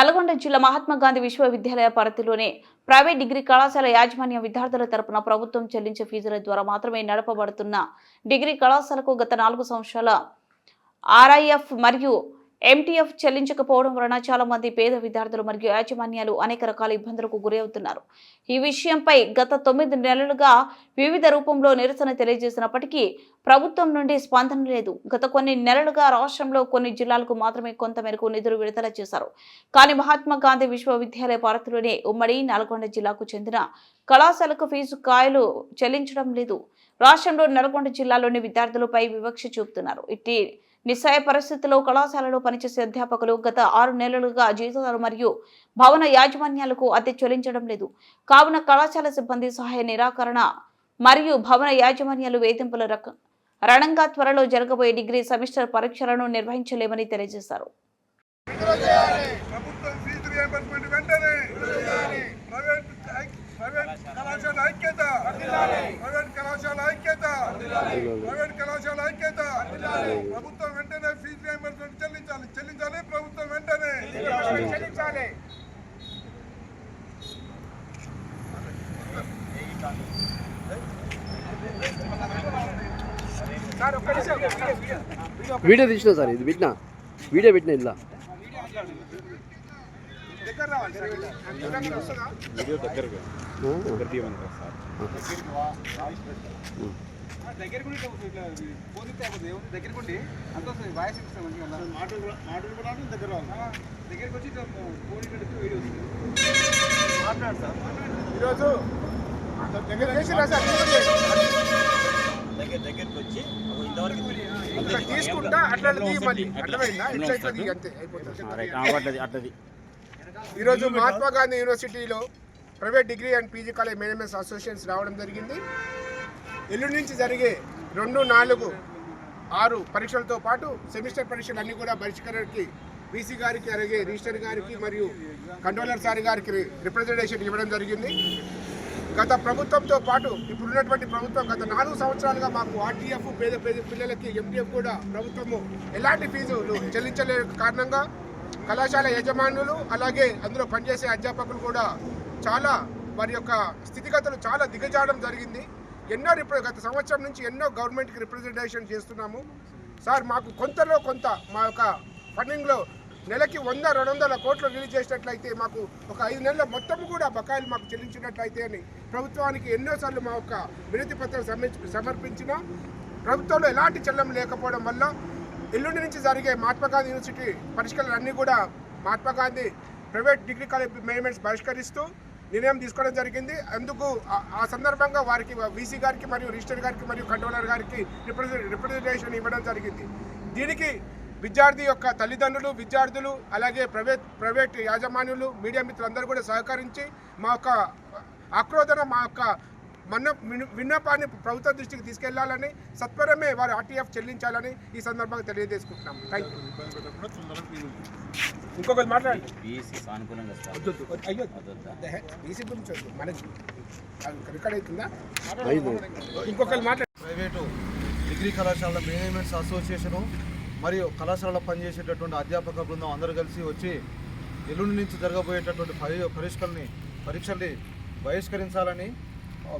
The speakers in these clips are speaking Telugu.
నల్గొండ జిల్లా మహాత్మా గాంధీ విశ్వవిద్యాలయ పరిధిలోనే ప్రైవేట్ డిగ్రీ కళాశాల యాజమాన్య విద్యార్థుల తరపున ప్రభుత్వం చెల్లించే ఫీజుల ద్వారా మాత్రమే నడపబడుతున్న డిగ్రీ కళాశాలకు గత నాలుగు సంవత్సరాల ఆర్ఐఎఫ్ మరియు ఎంటీఎఫ్ చెల్లించకపోవడం వలన చాలా మంది పేద విద్యార్థులు మరియు యాజమాన్యాలు అనేక రకాల ఇబ్బందులకు గురవుతున్నారు. ఈ విషయంపై గత తొమ్మిది నెలలుగా వివిధ రూపంలో నిరసన తెలియజేసినప్పటికీ ప్రభుత్వం నుండి స్పందన లేదు. గత కొన్ని నెలలుగా రాష్ట్రంలో కొన్ని జిల్లాలకు మాత్రమే కొంత మేరకు నిధులు విడుదల చేశారు. కానీ మహాత్మా గాంధీ విశ్వవిద్యాలయ పరిధిలోని ఉమ్మడి నల్గొండ జిల్లాకు చెందిన కళాశాలకు ఫీజు కాయలు చెల్లించడం లేదు. రాష్ట్రంలో నల్గొండ జిల్లాలోని విద్యార్థులపై వివక్ష చూపుతున్నారు. ఇట్టి నిస్సాయ పరిస్థితుల్లో కళాశాలలో పనిచేసే అధ్యాపకులు గత ఆరు నెలలుగా జీతాలు మరియు భవన యాజమాన్యాలకు అద్దె చెల్లించడం లేదు. కావున కళాశాల సిబ్బంది సహాయ నిరాకరణ మరియు భవన యాజమాన్యాలు వేధింపుల రక రణంగా త్వరలో జరగబోయే డిగ్రీ సెమిస్టర్ పరీక్షలను నిర్వహించలేమని తెలియజేశారు. ప్రైవేట్ కళాశాల ఐక్యత ప్రైవేట్ కళాశాల ఐక్యత ప్రైవేట్ కళాశాల ఐక్యత ప్రభుత్వం వెంటనే ఫీజు రియంబర్స్మెంట్ చెల్లించాలి. చెల్లించాలి ప్రభుత్వం వెంటనే. చెల్లించాలి. వీడియో తీసిన సార్ ఇది పెట్టినా. వీడియో పెట్టిన ఇలా రావాలి దగ్గర? దగ్గర కూడా ఇట్లా ఇట్లా పోతే అయిపోతుంది దగ్గర ఉండి అంత వస్తుంది. వాయిస్ ఇస్తుంది మంచిగా అలా. మాటలు మాటలు కూడా దగ్గర దగ్గరికి వచ్చి ఇట్లా ఫోన్ ఈరోజు దగ్గర చేసిరా సార్ దగ్గర దగ్గరికి వచ్చి ఇంతవరకు తీసుకుంటా అట్లా అట్లది అట్లది ఈరోజు మహాత్మా గాంధీ యూనివర్సిటీలో private degree and PG college management associations రావడం జరిగింది. ఎల్లుండి నుంచి జరిగే రెండు నాలుగు ఆరు పరీక్షలతో పాటు సెమిస్టర్ పరీక్షలు అన్నీ కూడా పరిష్కరణకి బీసీ గారికి అలాగే రిజిస్టర్ గారికి మరియు కంట్రోలర్ సార్ గారికి రిప్రజెంటేషన్ ఇవ్వడం జరిగింది. గత ప్రభుత్వంతో పాటు ఇప్పుడున్నటువంటి ప్రభుత్వం గత నాలుగు సంవత్సరాలుగా మాకు ఆర్టీఎఫ్ పేద పేద పిల్లలకి ఎంటీఎఫ్ కూడా ప్రభుత్వము ఎలాంటి ఫీజులు చెల్లించలే కారణంగా కళాశాల యజమానులు అలాగే అందులో పనిచేసే అధ్యాపకులు కూడా చాలా వారి యొక్క స్థితిగతులు చాలా దిగజాడడం జరిగింది. ఎన్నో రిప్రజ గత సంవత్సరం నుంచి ఎన్నో గవర్నమెంట్కి రిప్రజెంటేషన్ చేస్తున్నాము. సార్ మాకు కొంతలో కొంత మా యొక్క ఫండింగ్లో నెలకి వంద రెండు వందల కోట్లు రిలీజ్ చేసినట్లయితే మాకు ఒక ఐదు నెలల మొత్తం కూడా బకాయిలు మాకు చెల్లించినట్లయితే అని ప్రభుత్వానికి ఎన్నోసార్లు మా యొక్క వినతి పత్రం సమర్పించిన ప్రభుత్వంలో ఎలాంటి చెల్లం లేకపోవడం వల్ల ఎల్లుండి నుంచి జరిగే మహాత్మా గాంధీ యూనివర్సిటీ పరిష్కరణలు కూడా Mahatma Gandhi private degree college managements పరిష్కరిస్తూ నిర్ణయం తీసుకోవడం జరిగింది. అందుకు ఆ- ఆ సందర్భంగా వారికి వీసీ గారికి మరియు రిజిస్టర్ గారికి మరియు కంట్రోలర్ గారికి రిప్రజెంటేషన్ ఇవ్వడం జరిగింది. దీనికి విద్యార్థి యొక్క తల్లిదండ్రులు విద్యార్థులు అలాగే ప్రైవేట్ ప్రైవేట్ యాజమాన్యులు మీడియా మిత్రులందరూ కూడా సహకరించి మా యొక్క ఆక్రోధన మా యొక్క మన విన్న- విన్నపాన్ని ప్రభుత్వ దృష్టికి తీసుకెళ్ళాలని సత్వరమే వారు ఆర్టీఎఫ్ చెల్లించాలని ఈ సందర్భంగా తెలియజేసుకుంటున్నాం. థ్యాంక్ యూ ఇంకొకరు మాట్లాడండి. బీసీ గురించి మనకి రికార్డ్ అవుతుందా ఇంకొకరు మాట్లాడండి ప్రైవేటు డిగ్రీ కళాశాలల మేనేజ్మెంట్స్ అసోసియేషను మరియు కళాశాలలో పనిచేసేటటువంటి అధ్యాపక బృందం అందరూ కలిసి వచ్చి ఎల్లుండి నుంచి జరగబోయేటటువంటి పరి పరీక్షల్ని పరీక్షల్ని బహిష్కరించాలని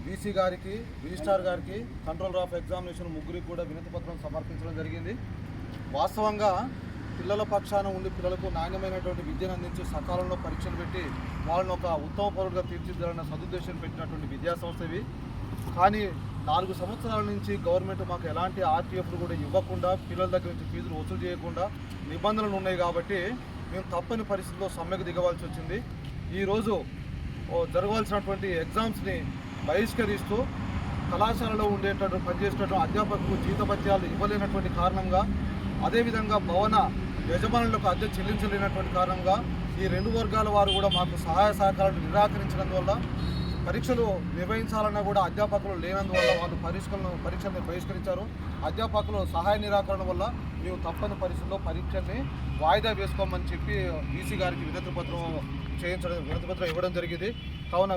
బీసీ గారికి రిజిస్ట్రార్ గారికి కంట్రోలర్ ఆఫ్ ఎగ్జామినేషన్ ముగ్గురికి కూడా వినతి పత్రం సమర్పించడం జరిగింది. వాస్తవంగా పిల్లల పక్షాన ఉండి పిల్లలకు నాణ్యమైనటువంటి విద్యను అందించి సకాలంలో పరీక్షలు పెట్టి వాళ్ళని ఒక ఉత్తమ పౌరులుగా తీర్చిదిద్దాలన్న సదుద్దేశం పెట్టినటువంటి విద్యాసంస్థ ఇవి. కానీ నాలుగు సంవత్సరాల నుంచి గవర్నమెంట్ మాకు ఎలాంటి ఆర్టీఎఫ్లు కూడా ఇవ్వకుండా పిల్లల దగ్గర నుంచి ఫీజులు వసూలు చేయకుండా నిబంధనలు ఉన్నాయి కాబట్టి మేము తప్పని పరిస్థితుల్లో సమ్మెకు దిగవలసి వచ్చింది. ఈరోజు ఓ జరగవలసినటువంటి ఎగ్జామ్స్ని బహిష్కరిస్తూ కళాశాలలో ఉండేటటువంటి పనిచేసేటటువంటి అధ్యాపకులకు జీతపత్యాలు ఇవ్వలేనటువంటి కారణంగా అదేవిధంగా భవన యజమానులకు అద్దె చెల్లించలేనటువంటి కారణంగా ఈ రెండు వర్గాల వారు కూడా మాకు సహాయ సహకారాలు నిరాకరించడం వల్ల పరీక్షలు నిర్వహించాలన్నా కూడా అధ్యాపకులు లేనందువల్ల వాళ్ళు పరీక్షలను పరీక్షల్ని బహిష్కరించారు. అధ్యాపకులు సహాయ నిరాకరణ వల్ల మేము తప్పని పరిస్థితుల్లో పరీక్షల్ని వాయిదా వేసుకోమని చెప్పి బీసీ గారికి వినతి పత్రం చేయించడం వినతి పత్రం ఇవ్వడం జరిగింది. కావున